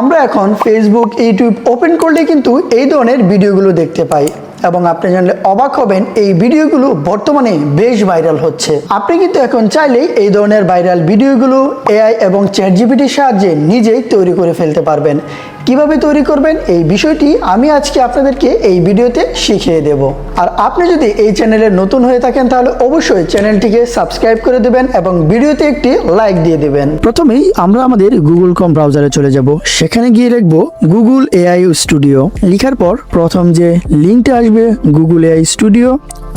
আমরা এখন Facebook YouTube open করলে কিন্তু এই ধরনের ভিডিওগুলো দেখতে পাই এবং আপনি জানলে অবাক হবেন এই ভিডিওগুলো বর্তমানে বেশ ভাইরাল হচ্ছে। আপনি কিন্তু এখন চাইলেই এই ধরনের ভাইরাল ভিডিওগুলো এআই এবং চ্যাট জিপিটির সাহায্যে নিজেই তৈরি করে ফেলতে পারবেন। কীভাবে তৈরি করবেন এই বিষয়টি আমি আজকে আপনাদেরকে এই ভিডিওতে শিখিয়ে দেব। আর আপনি যদি এই চ্যানেলে নতুন হয়ে থাকেন, তাহলে অবশ্যই চ্যানেলটিকে সাবস্ক্রাইব করে দেবেন এবং ভিডিওতে একটি লাইক দিয়ে দেবেন। প্রথমেই আমরা আমাদের গুগল কম ব্রাউজারে চলে যাব। সেখানে গিয়ে লিখব গুগল এআই স্টুডিও। লেখার পর প্রথম যে লিঙ্কটা আসবে, গুগল এআই স্টুডিও।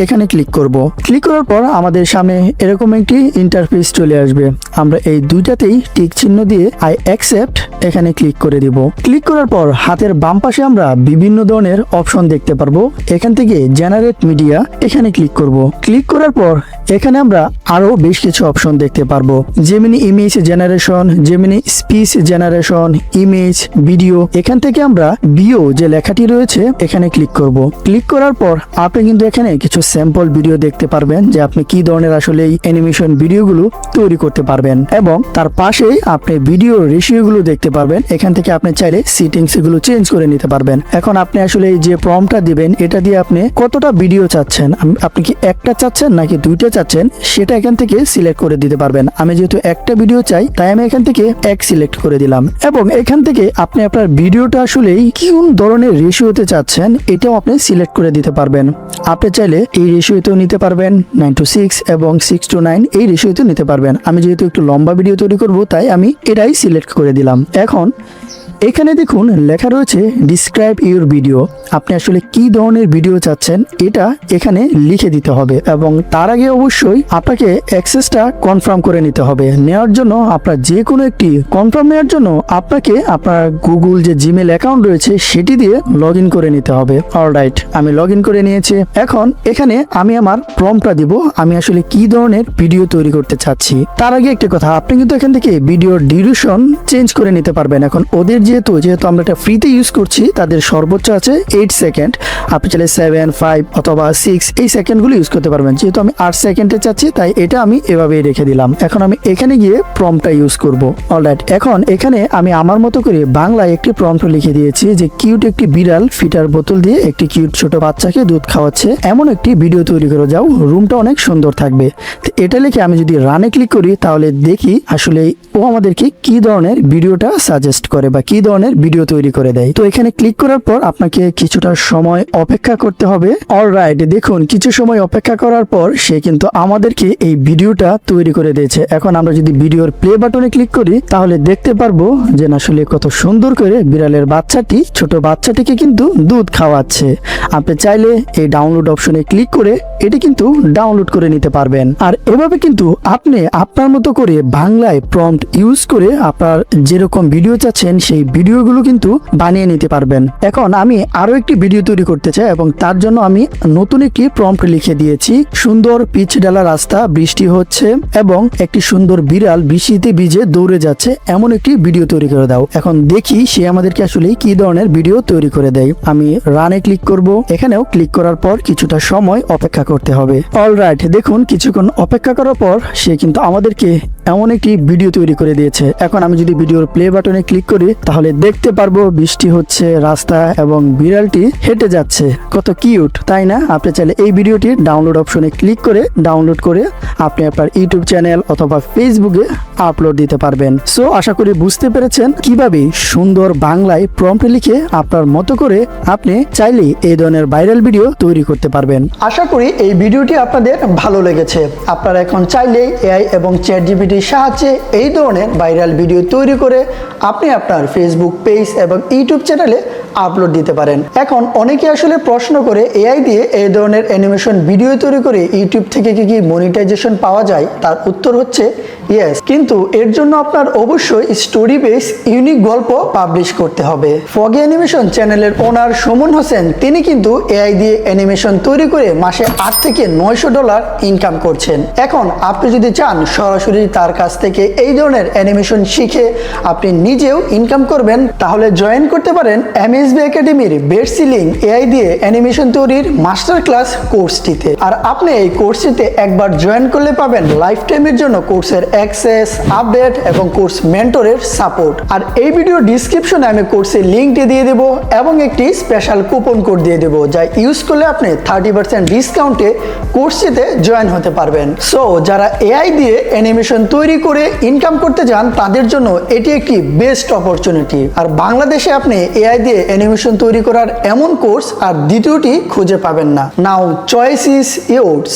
এখানে ক্লিক করব। ক্লিক করার পর আমাদের সামনে এরকম একটি ইন্টারফেস চলে আসবে। আমরা এই দুইটাতেই টিক চিহ্ন দিয়ে আই অ্যাকসেপ্ট এখানে ক্লিক করে দিব। ক্লিক করার পর হাতের বাম পাশে আমরা বিভিন্ন ধরনের অপশন দেখতে পারব। এখান থেকে জেনারেট মিডিয়া এখানে ক্লিক করব। ক্লিক করার পর এখানে আমরা আরও বেশ কিছু অপশন দেখতে পারব। Gemini image generation Gemini speech generation image video এখান থেকে আমরা বিও যে লেখাটি রয়েছে, এখানে ক্লিক করব। ক্লিক করার পর আপনি কিন্তু এখানে কিছু স্যাম্পল ভিডিও দেখতে পারবেন যে আপনি কি ধরনের আসলে এই অ্যানিমেশন ভিডিওগুলো তৈরি করতে পারবেন। এবং তার পাশেই আপনি ভিডিও রেশিওগুলো দেখতে পারবেন। এখান থেকে আপনি চাইলে সিটিংস এগুলো চেঞ্জ করে নিতে পারবেন। এখন আপনি আসলে এই যে প্রমটা দিবেন, এটা দিয়ে আপনি কতটা ভিডিও চাচ্ছেন? আপনি কি একটা চাচ্ছেন নাকি দুইটা চাচ্ছেন? সেটা এখান থেকে সিলেক্ট করে দিতে পারবেন। আমি যেহেতু একটা ভিডিও চাই, তাই আমি এখান থেকে এক সিলেক্ট করে দিলাম। এবং এখান থেকে আপনি আপনার ভিডিওটা আসলেই কোন ধরনের রেশিওতে চাচ্ছেন, এটাও আপনি সিলেক্ট করে দিতে পারবেন। আপনি চাইলে এই রেশিওতেও নিতে পারবেন নাইন টু সিক্স এবং সিক্স টু নাইন এই রেশিওতেও নিতে পারবেন। আমি যেহেতু একটু লম্বা ভিডিও তৈরি করব, তাই আমি এটাই সিলেক্ট করে দিলাম। এখন এখানে দেখুন লেখা রয়েছে ডিসক্রাইব ইউর ভিডিও আপনি আসলে কি ধরনের ভিডিও চাচ্ছেন, এটা এখানে লিখে দিতে হবে এবং তার আগে অবশ্যই আপনাকে অ্যাক্সেসটা কনফার্ম করে নিতে হবে। নেওয়ার জন্য আপনার যে কোনো একটি কনফার্ম নেওয়ার জন্য আপনাকে আপনার গুগল যে জিমেল অ্যাকাউন্ট রয়েছে, সেটি দিয়ে লগ করে নিতে হবে। অলরাইট আমি লগ করে নিয়েছি। এখন এখানে আমি আমার প্রমটা দিব, আমি আসলে কি ধরনের ভিডিও তৈরি করতে চাচ্ছি। তার আগে একটা কথা, আপনি কিন্তু এখান থেকে ভিডিওর ডিউরেশন চেঞ্জ করে নিতে পারবেন। এখন ওদের যেহেতু যেহেতু আমরা এটা ফ্রিতে ইউজ করছি, তাদের সর্বোচ্চ আছে এইট সেকেন্ড আপনি চাইলে সেভেন ফাইভ অথবা সিক্স এই সেকেন্ডগুলো ইউজ করতে পারবেন। যেহেতু আমি আট সেকেন্ডে চাচ্ছি, তাই এটা আমি এভাবেই রেখে দিলাম। এখন আমি এখানে গিয়ে প্রমটা ইউজ করব। অলরাইট এখন এখানে আমি আমার মতো করে বাংলায় একটি প্রম্পট লিখে দিয়েছি যে কিউট একটি বিড়াল ফিটার বোতল দিয়ে একটি কিউট ছোট বাচ্চাকে দুধ খাওয়াচ্ছে। এমন একটি ভিডিও তৈরি করে, যাও রুমটা অনেক সুন্দর থাকবে। তো এটা লিখে আমি যদি রানে ক্লিক করি, তাহলে দেখি আসলে ও আমাদেরকে কি ধরনের ভিডিওটা সাজেস্ট করে বা কি ধরনের ভিডিও তৈরি করে দেয়? তো এখানে ক্লিক করার পর আপনাকে কিছুটা সময় অপেক্ষা করতে হবে। অলরাইট দেখুন, কিছু সময় অপেক্ষা করার পর সে কিন্তু আমাদেরকে এই ভিডিওটা তৈরি করে দিয়েছে। এখন আমরা যদি ভিডিওর প্লে বাটনে ক্লিক করি, তাহলে দেখতে পারব যে আসলে কত সুন্দর করে বিড়ালের বাচ্চাটি, ছোট বাচ্চাটিকে কিন্তু দুধ খাওয়াচ্ছে। আপনি চাইলে এই ডাউনলোড অপশনে ক্লিক করে এটি কিন্তু ডাউনলোড করে নিতে পারবেন। আর এভাবে কিন্তু আপনি আপনার মতো করে বাংলায় প্রম্পট ইউজ করে আপনার যেরকম ভিডিও চাচ্ছেন, সেই ভিডিওগুলো কিন্তু বানিয়ে নিতে পারবেন। এখন আমি আরও একটি ভিডিও তৈরি করতে চাই এবং তার জন্য আমি নতুন একটি প্রম্পট লিখে দিয়েছি। সুন্দর পিচ ডালা রাস্তা, বৃষ্টি হচ্ছে এবং একটি সুন্দর বিড়াল বৃষ্টিতে ভিজে দৌড়ে যাচ্ছে। এমন একটি ভিডিও তৈরি করে দাও। এখন দেখি সে আমাদেরকে আসলে কি ধরনের ভিডিও তৈরি করে দেয়। আমি রানে ক্লিক করব। এখানেও ক্লিক করার পর কিছুটা সময় অপেক্ষা করতে হবে। অলরাইট দেখুন, কিছুক্ষণ অপেক্ষা করার পর সে কিন্তু আমাদেরকে এমন একটি ভিডিও তৈরি করে দিয়েছে। এখন আমি যদি ভিডিওর প্লে বাটনে ক্লিক করি, তাহলে দেখতে পারব বৃষ্টি হচ্ছে রাস্তা এবং বিড়ালটি হেঁটে যাচ্ছে। কত কিউট তাই না? আপনি চাইলে এই ভিডিওটি ডাউনলোড অপশনে ক্লিক করে ডাউনলোড করে আপনি আপনার ইউটিউব চ্যানেল অথবা ফেসবুকে আপলোড দিতে পারবেন। সো আশা করি বুঝতে পেরেছেন কীভাবে সুন্দর বাংলায় প্রম্পট লিখে আপনার মতো করে আপনি চাইলেই এই ধরনের ভাইরাল ভিডিও তৈরি করতে পারবেন। আশা করি এই ভিডিওটি আপনাদের ভালো লেগেছে। আপনারা এখন চাইলেই এআই এবং চ্যাট জিপিটির সাহায্যে এই ধরনের ভাইরাল ভিডিও তৈরি করে আপনি আপনার ফেসবুক পেজ এবং ইউটিউব চ্যানেলে আপলোড দিতে পারেন। এখন অনেকে আসলে প্রশ্ন করে এআই দিয়ে এই ধরনের অ্যানিমেশন ভিডিও তৈরি করে ইউটিউব থেকে কি কি মনিটাইজেশন পাওয়া যায়? তার উত্তর হচ্ছে ইয়েস কিন্তু এর জন্য আপনার অবশ্যই স্টোরি বেস ইউনিক গল্প পাবলিশ করতে হবে। ফগে অ্যানিমেশন চ্যানেলের ওনার সুমন হোসেন, তিনি কিন্তু এআই দিয়ে অ্যানিমেশন তৈরি করে মাসে আট থেকে নয়শো ডলার ইনকাম করছেন। এখন আপনি যদি চান সরাসরি তার কাছ থেকে এই ধরনের অ্যানিমেশন শিখে আপনি নিজেও ইনকাম করবেন, তাহলে জয়েন করতে পারেন এম এনএসবি একাডেমির বেস্ট সিলিং এআই দিয়ে অ্যানিমেশন তৈরির মাস্টার ক্লাস কোর্সটিতে। আর আপনি এই কোর্সটিতে একবার জয়েন করলে পাবেন লাইফ টাইমের জন্য কোর্সের অ্যাক্সেস, আপডেট এবং কোর্স মেন্টরের সাপোর্ট। আর এই ভিডিও ডিসক্রিপশনে আমি কোর্সের লিঙ্কটি দিয়ে দেবো এবং একটি স্পেশাল কুপন কোড দিয়ে দেবো যা ইউজ করলে আপনি থার্টি পার্সেন্ট ডিসকাউন্টে কোর্সটিতে জয়েন হতে পারবেন। সো, যারা এআই দিয়ে অ্যানিমেশন তৈরি করে ইনকাম করতে চান, তাদের জন্য এটি একটি বেস্ট অপরচুনিটি। আর বাংলাদেশে আপনি এআই দিয়ে অ্যানিমেশন তৈরি করার এমন কোর্স আর দ্বিতীয়টি খুঁজে পাবেন না। নাও চয়েস ইজ ইয়োর্স